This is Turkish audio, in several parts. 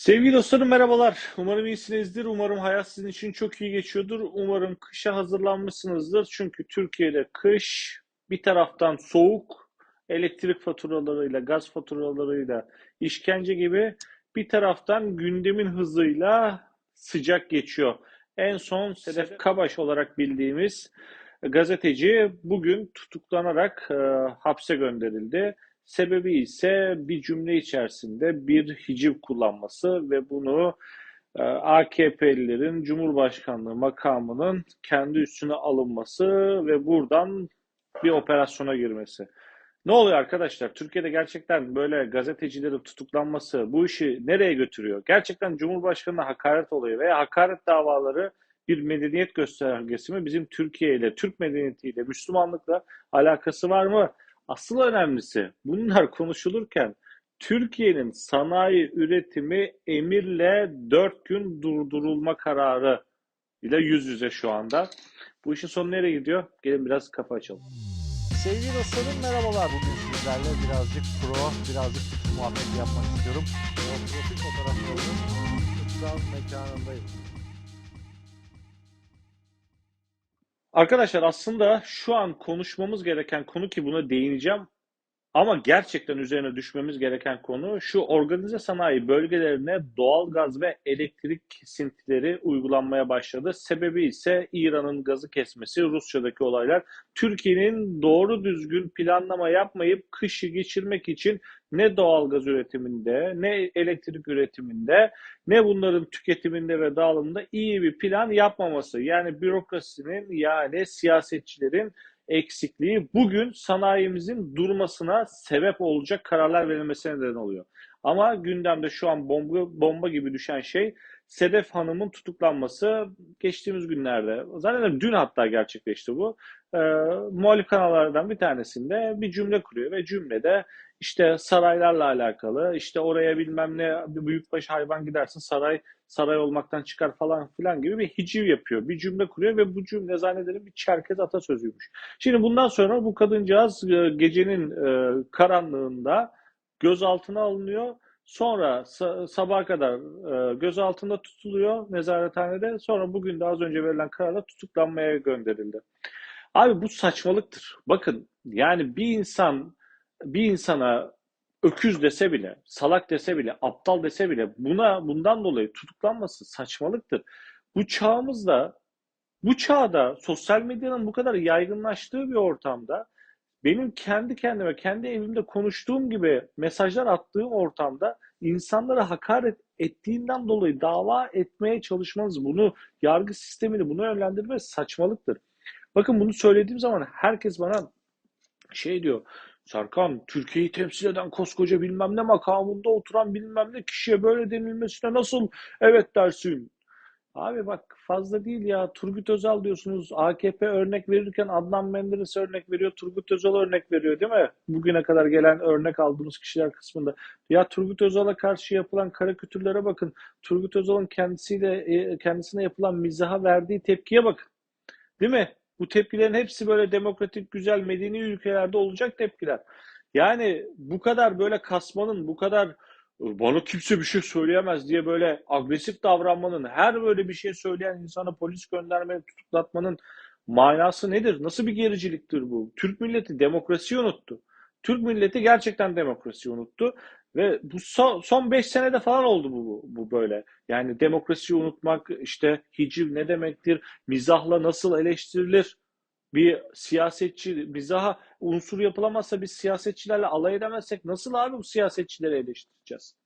Sevgili dostlarım merhabalar. Umarım iyisinizdir. Umarım hayat sizin için çok iyi geçiyordur. Umarım kışa hazırlanmışsınızdır. Çünkü Türkiye'de kış bir taraftan soğuk, elektrik faturalarıyla, gaz faturalarıyla işkence gibi bir taraftan gündemin hızıyla sıcak geçiyor. En son Sedef Kabaş olarak bildiğimiz gazeteci bugün tutuklanarak e, hapse gönderildi. Sebebi ise bir cümle içerisinde bir hiciv kullanması ve bunu e, AKP'lilerin Cumhurbaşkanlığı makamının kendi üstüne alınması ve buradan bir operasyona girmesi. Ne oluyor arkadaşlar? Türkiye'de gerçekten böyle gazetecilerin tutuklanması bu işi nereye götürüyor? Gerçekten Cumhurbaşkanı'na hakaret oluyor veya hakaret davaları bir medeniyet göstergesi mi? Bizim Türkiye ile, Türk medeniyetiyle, Müslümanlıkla alakası var mı? Asıl önemlisi bunlar konuşulurken Türkiye'nin sanayi üretimi emirle dört gün durdurulma kararı ile yüz yüze şu anda. Bu işin sonu nereye gidiyor? Gelin biraz kafa açalım. Sevgili dostlarım merhabalar. Bugün sizlerle birazcık pro, birazcık Türk muhabbeti yapmak istiyorum. Profil fotoğraflarının kutsal mekanındayım. Arkadaşlar aslında şu an konuşmamız gereken konu ki buna değineceğim ama gerçekten üzerine düşmemiz gereken konu şu organize sanayi bölgelerine doğal gaz ve elektrik kesintileri uygulanmaya başladı. Sebebi ise İran'ın gazı kesmesi, Rusya'daki olaylar. Türkiye'nin doğru düzgün planlama yapmayıp kışı geçirmek için ne doğal gaz üretiminde, ne elektrik üretiminde, ne bunların tüketiminde ve dağılımında iyi bir plan yapmaması. Yani bürokrasinin yani siyasetçilerin eksikliği bugün sanayimizin durmasına sebep olacak kararlar verilmesine neden oluyor. Ama gündemde şu an bomba, bomba gibi düşen şey Sedef Hanım'ın tutuklanması geçtiğimiz günlerde, zannederim dün hatta gerçekleşti bu. E, muhalif kanallardan bir tanesinde bir cümle kuruyor ve cümlede işte saraylarla alakalı, işte oraya bilmem ne büyükbaş hayvan gidersin saray saray olmaktan çıkar falan filan gibi bir hiciv yapıyor. Bir cümle kuruyor ve bu cümle zannederim bir Çerkez atasözüymüş. Şimdi bundan sonra bu kadıncağız e, gecenin e, karanlığında gözaltına alınıyor. Sonra sabaha kadar e, gözaltında tutuluyor nezarethanede. Sonra bugün de az önce verilen kararla tutuklanmaya gönderildi. Abi bu saçmalıktır. Bakın yani bir insan bir insana öküz dese bile, salak dese bile, aptal dese bile buna bundan dolayı tutuklanması saçmalıktır. Bu çağımızda, bu çağda sosyal medyanın bu kadar yaygınlaştığı bir ortamda benim kendi kendime, kendi evimde konuştuğum gibi mesajlar attığım ortamda insanlara hakaret ettiğinden dolayı dava etmeye çalışmanız, bunu yargı sistemini bunu yönlendirmez saçmalıktır. Bakın bunu söylediğim zaman herkes bana şey diyor. Serkan, Türkiye'yi temsil eden koskoca bilmem ne makamında oturan bilmem ne kişiye böyle denilmesine nasıl evet dersin? Abi bak fazla değil ya. Turgut Özal diyorsunuz. AKP örnek verirken Adnan Menderes örnek veriyor. Turgut Özal örnek veriyor değil mi? Bugüne kadar gelen örnek aldığımız kişiler kısmında. Ya Turgut Özal'a karşı yapılan karikatürlere bakın. Turgut Özal'ın kendisiyle e, kendisine yapılan mizaha verdiği tepkiye bakın. Değil mi? Bu tepkilerin hepsi böyle demokratik, güzel, medeni ülkelerde olacak tepkiler. Yani bu kadar böyle kasmanın, bu kadar bana kimse bir şey söyleyemez diye böyle agresif davranmanın, her böyle bir şey söyleyen insana polis gönderme, tutuklatmanın manası nedir? Nasıl bir gericiliktir bu? Türk milleti demokrasiyi unuttu. Türk milleti gerçekten demokrasiyi unuttu. Ve bu son, son beş senede falan oldu bu, bu böyle. Yani demokrasiyi unutmak, işte hiciv ne demektir, mizahla nasıl eleştirilir? Bir siyasetçi mizaha unsur yapılamazsa biz siyasetçilerle alay edemezsek nasıl abi bu siyasetçileri eleştireceğiz?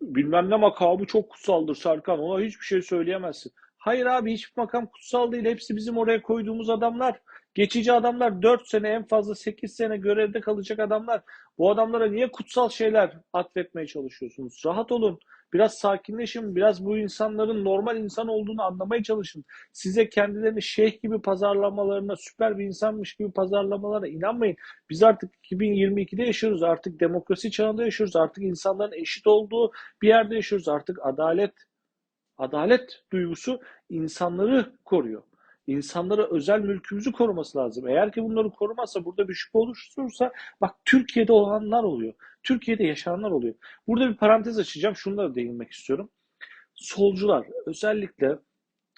Bilmem ne makamı çok kutsaldır Serkan ona hiçbir şey söyleyemezsin. Hayır abi hiçbir makam kutsal değil. Hepsi bizim oraya koyduğumuz adamlar. Geçici adamlar 4 sene en fazla 8 sene görevde kalacak adamlar. Bu adamlara niye kutsal şeyler atfetmeye çalışıyorsunuz? Rahat olun. Biraz sakinleşin. Biraz bu insanların normal insan olduğunu anlamaya çalışın. Size kendilerini şeyh gibi pazarlamalarına, süper bir insanmış gibi pazarlamalarına inanmayın. Biz artık 2022'de yaşıyoruz. Artık demokrasi çağında yaşıyoruz. Artık insanların eşit olduğu bir yerde yaşıyoruz. Artık adalet adalet duygusu insanları koruyor. İnsanlara özel mülkümüzü koruması lazım. Eğer ki bunları korumazsa burada bir şüphe oluşturursa bak Türkiye'de olanlar oluyor. Türkiye'de yaşananlar oluyor. Burada bir parantez açacağım. Şunlara değinmek istiyorum. Solcular özellikle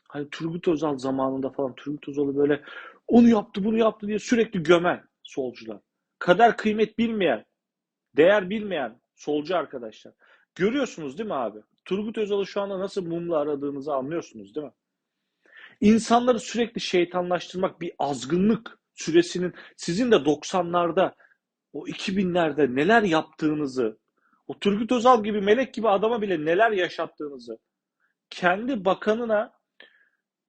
hani Turgut Özal zamanında falan Turgut Özal'ı böyle onu yaptı bunu yaptı diye sürekli gömen solcular. Kader kıymet bilmeyen, değer bilmeyen solcu arkadaşlar. Görüyorsunuz değil mi abi? Turgut Özal'ı şu anda nasıl mumla aradığınızı anlıyorsunuz değil mi? İnsanları sürekli şeytanlaştırmak bir azgınlık süresinin sizin de 90'larda o 2000'lerde neler yaptığınızı, o Turgut Özal gibi melek gibi adama bile neler yaşattığınızı, kendi bakanına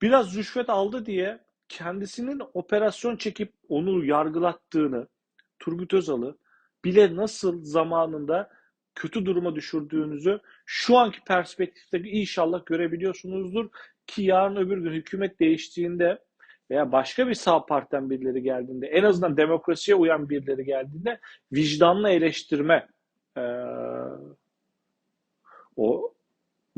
biraz rüşvet aldı diye kendisinin operasyon çekip onu yargılattığını, Turgut Özal'ı bile nasıl zamanında kötü duruma düşürdüğünüzü şu anki perspektifte inşallah görebiliyorsunuzdur ki yarın öbür gün hükümet değiştiğinde veya başka bir sağ partiden birileri geldiğinde en azından demokrasiye uyan birileri geldiğinde vicdanla eleştirme eee, o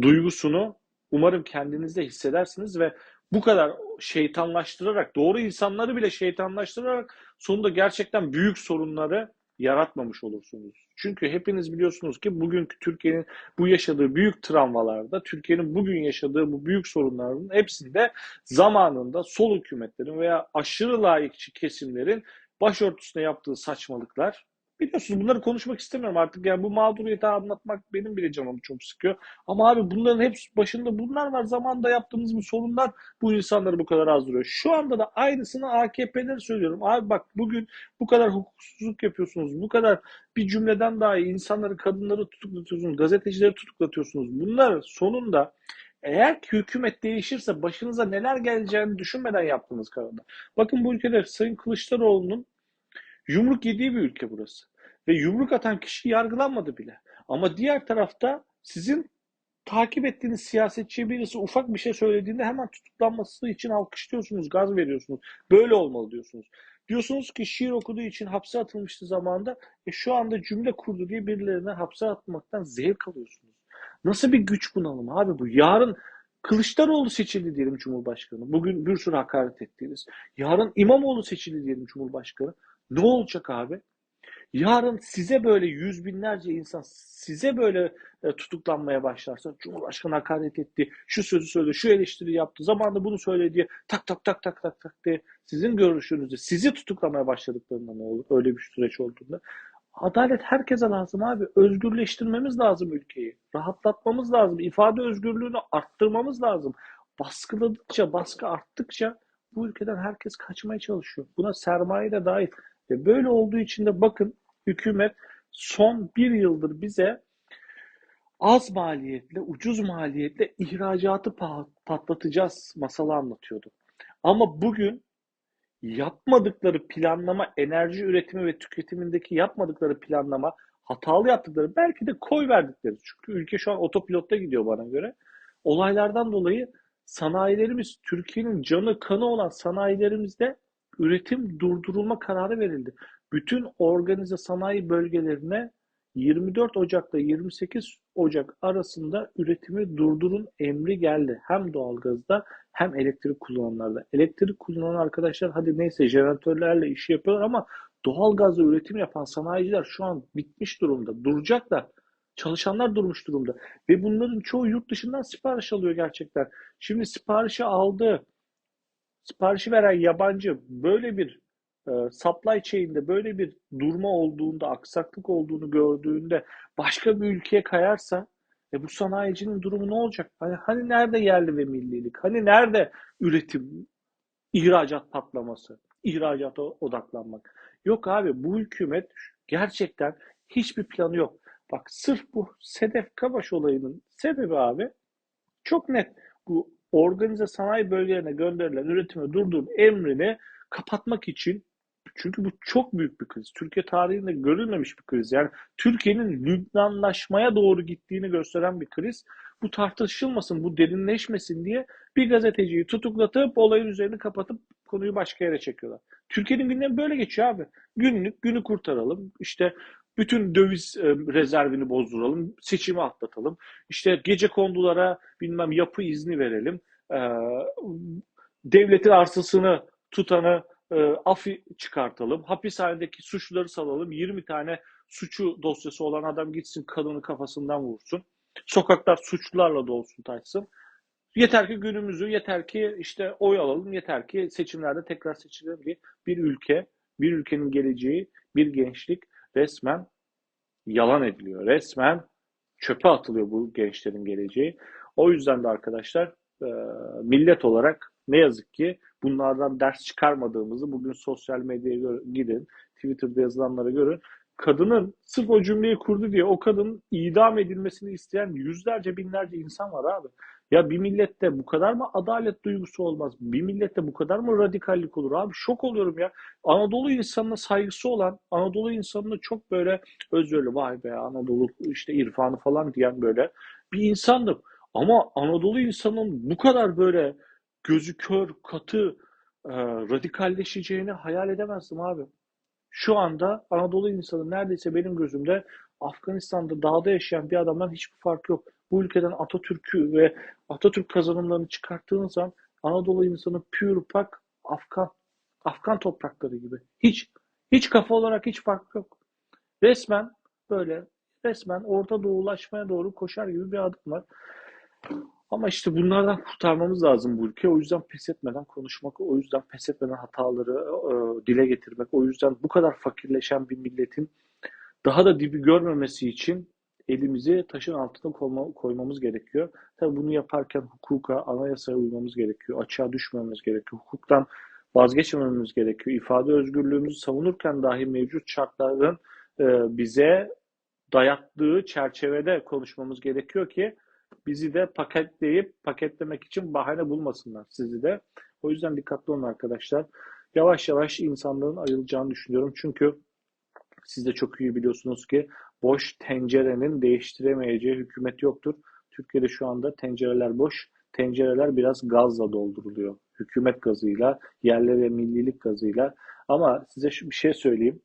duygusunu umarım kendinizde hissedersiniz ve bu kadar şeytanlaştırarak, doğru insanları bile şeytanlaştırarak sonunda gerçekten büyük sorunları yaratmamış olursunuz. Çünkü hepiniz biliyorsunuz ki bugünkü Türkiye'nin bu yaşadığı büyük travmalarda, Türkiye'nin bugün yaşadığı bu büyük sorunların hepsinde zamanında sol hükümetlerin veya aşırı layıkçı kesimlerin başörtüsüne yaptığı saçmalıklar Biliyorsunuz bunları konuşmak istemiyorum artık. Yani bu mağduriyeti anlatmak benim bile canımı çok sıkıyor. Ama abi bunların hepsi başında bunlar var. Zamanında yaptığımız bu sorunlar bu insanları bu kadar azdırıyor. Şu anda da aynısını AKP'leri söylüyorum. Abi bak bugün bu kadar hukuksuzluk yapıyorsunuz. Bu kadar bir cümleden dahi insanları, kadınları tutuklatıyorsunuz. Gazetecileri tutuklatıyorsunuz. Bunlar sonunda eğer ki hükümet değişirse başınıza neler geleceğini düşünmeden yaptığınız kararlar. Bakın bu ülkede Sayın Kılıçdaroğlu'nun Yumruk yediği bir ülke burası. Ve yumruk atan kişi yargılanmadı bile. Ama diğer tarafta sizin takip ettiğiniz siyasetçi birisi ufak bir şey söylediğinde hemen tutuklanması için alkışlıyorsunuz, gaz veriyorsunuz. Böyle olmalı diyorsunuz. Diyorsunuz ki şiir okuduğu için hapse atılmıştı zamanında. E şu anda cümle kurdu diye birilerine hapse atmaktan zevk alıyorsunuz. Nasıl bir güç bunalımı abi bu? Yarın Kılıçdaroğlu seçildi diyelim Cumhurbaşkanı. Bugün bir sürü hakaret ettiğiniz. Yarın İmamoğlu seçildi diyelim Cumhurbaşkanı. Ne olacak abi? Yarın size böyle yüz binlerce insan size böyle e, tutuklanmaya başlarsa Cumhurbaşkanı hakaret etti, şu sözü söyledi, şu eleştiri yaptı, zamanında bunu söyledi tak tak tak tak tak tak diye sizin görüşünüzde sizi tutuklamaya başladıklarında ne olur öyle bir süreç olduğunda adalet herkese lazım abi. Özgürleştirmemiz lazım ülkeyi. Rahatlatmamız lazım. ifade özgürlüğünü arttırmamız lazım. Baskıladıkça, baskı arttıkça bu ülkeden herkes kaçmaya çalışıyor. Buna sermaye de dahil. Ve böyle olduğu için de bakın hükümet son bir yıldır bize az maliyetle, ucuz maliyetle ihracatı patlatacağız masalı anlatıyordu. Ama bugün yapmadıkları planlama, enerji üretimi ve tüketimindeki yapmadıkları planlama, hatalı yaptıkları, belki de koy verdikleri. Çünkü ülke şu an otopilotta gidiyor bana göre. Olaylardan dolayı sanayilerimiz, Türkiye'nin canı kanı olan sanayilerimizde üretim durdurulma kararı verildi. Bütün organize sanayi bölgelerine 24 Ocak'ta 28 Ocak arasında üretimi durdurun emri geldi. Hem doğalgazda hem elektrik kullananlarda. Elektrik kullanan arkadaşlar hadi neyse jeneratörlerle işi yapıyorlar ama doğalgazla üretim yapan sanayiciler şu an bitmiş durumda. Duracaklar. Çalışanlar durmuş durumda. Ve bunların çoğu yurt dışından sipariş alıyor gerçekten. Şimdi siparişi aldı. Siparişi veren yabancı böyle bir e, supply chain'de böyle bir durma olduğunda, aksaklık olduğunu gördüğünde başka bir ülkeye kayarsa e bu sanayicinin durumu ne olacak? Hani, hani nerede yerli ve millilik? Hani nerede üretim, ihracat patlaması, ihracata odaklanmak? Yok abi bu hükümet gerçekten hiçbir planı yok. Bak sırf bu Sedef Kabaş olayının sebebi abi çok net. Bu organize sanayi bölgelerine gönderilen üretimi durdur emrini kapatmak için çünkü bu çok büyük bir kriz. Türkiye tarihinde görülmemiş bir kriz. Yani Türkiye'nin Lübnanlaşmaya doğru gittiğini gösteren bir kriz. Bu tartışılmasın, bu derinleşmesin diye bir gazeteciyi tutuklatıp olayın üzerini kapatıp konuyu başka yere çekiyorlar. Türkiye'nin gündemi böyle geçiyor abi. Günlük günü kurtaralım. İşte bütün döviz e, rezervini bozduralım, seçimi atlatalım. İşte gece kondulara bilmem yapı izni verelim. E, devletin arsasını tutanı e, afi çıkartalım. Hapishanedeki suçluları salalım. 20 tane suçu dosyası olan adam gitsin kadını kafasından vursun. Sokaklar suçlularla dolsun taşsın. Yeter ki günümüzü, yeter ki işte oy alalım, yeter ki seçimlerde tekrar seçilelim diye bir ülke, bir ülkenin geleceği, bir gençlik resmen yalan ediliyor. Resmen çöpe atılıyor bu gençlerin geleceği. O yüzden de arkadaşlar e, millet olarak ne yazık ki bunlardan ders çıkarmadığımızı bugün sosyal medyaya gidin, Twitter'da yazılanlara görün. Kadının sırf o cümleyi kurdu diye o kadının idam edilmesini isteyen yüzlerce binlerce insan var abi. Ya bir millette bu kadar mı adalet duygusu olmaz? Bir millette bu kadar mı radikallik olur abi? Şok oluyorum ya. Anadolu insanına saygısı olan, Anadolu insanına çok böyle özverili vay be Anadolu işte irfanı falan diyen böyle bir insandım. Ama Anadolu insanın bu kadar böyle gözü kör, katı, e, radikalleşeceğini hayal edemezdim abi. Şu anda Anadolu insanı neredeyse benim gözümde Afganistan'da dağda yaşayan bir adamdan hiçbir fark yok. Bu ülkeden Atatürk'ü ve Atatürk kazanımlarını çıkarttığınız zaman Anadolu insanı pure pak Afgan. Afgan toprakları gibi. Hiç hiç kafa olarak hiç fark yok. Resmen böyle resmen Orta Doğulaşmaya doğru koşar gibi bir adım var. Ama işte bunlardan kurtarmamız lazım bu ülke. O yüzden pes etmeden konuşmak, o yüzden pes etmeden hataları e, dile getirmek, o yüzden bu kadar fakirleşen bir milletin daha da dibi görmemesi için elimizi taşın altına koyma- koymamız gerekiyor. Tabii bunu yaparken hukuka, anayasaya uymamız gerekiyor. Açığa düşmememiz gerekiyor. Hukuktan vazgeçmememiz gerekiyor. İfade özgürlüğümüzü savunurken dahi mevcut şartların e, bize dayattığı çerçevede konuşmamız gerekiyor ki bizi de paketleyip paketlemek için bahane bulmasınlar sizi de. O yüzden dikkatli olun arkadaşlar. Yavaş yavaş insanların ayrılacağını düşünüyorum. Çünkü siz de çok iyi biliyorsunuz ki boş tencerenin değiştiremeyeceği hükümet yoktur. Türkiye'de şu anda tencereler boş. Tencereler biraz gazla dolduruluyor. Hükümet gazıyla, yerli ve millilik gazıyla. Ama size bir şey söyleyeyim.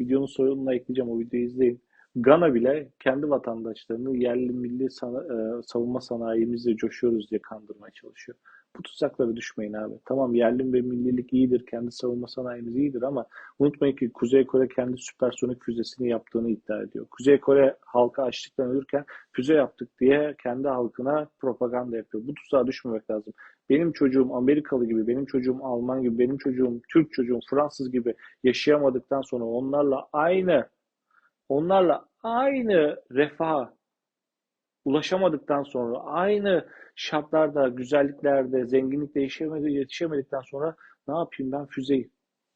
Videonun sonuna ekleyeceğim o videoyu izleyin. Gana bile kendi vatandaşlarını yerli milli sana, e, savunma sanayimizle coşuyoruz diye kandırmaya çalışıyor. Bu tuzaklara düşmeyin abi. Tamam yerli ve millilik iyidir, kendi savunma sanayimiz iyidir ama unutmayın ki Kuzey Kore kendi süpersonik füzesini yaptığını iddia ediyor. Kuzey Kore halka açlıktan ölürken füze yaptık diye kendi halkına propaganda yapıyor. Bu tuzağa düşmemek lazım. Benim çocuğum Amerikalı gibi, benim çocuğum Alman gibi, benim çocuğum Türk çocuğum Fransız gibi yaşayamadıktan sonra onlarla aynı onlarla aynı refaha ulaşamadıktan sonra aynı şartlarda, güzelliklerde, zenginlikte yetişemedi- yetişemedikten sonra ne yapayım ben füzeyi?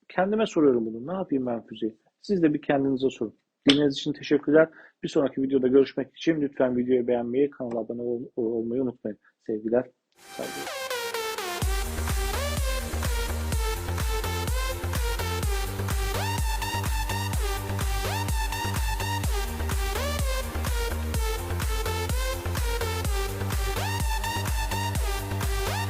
Kendime soruyorum bunu. Ne yapayım ben füzeyi? Siz de bir kendinize sorun. Dinlediğiniz için teşekkürler. Bir sonraki videoda görüşmek için lütfen videoyu beğenmeyi, kanala abone ol- olmayı unutmayın. Sevgiler, saygılar.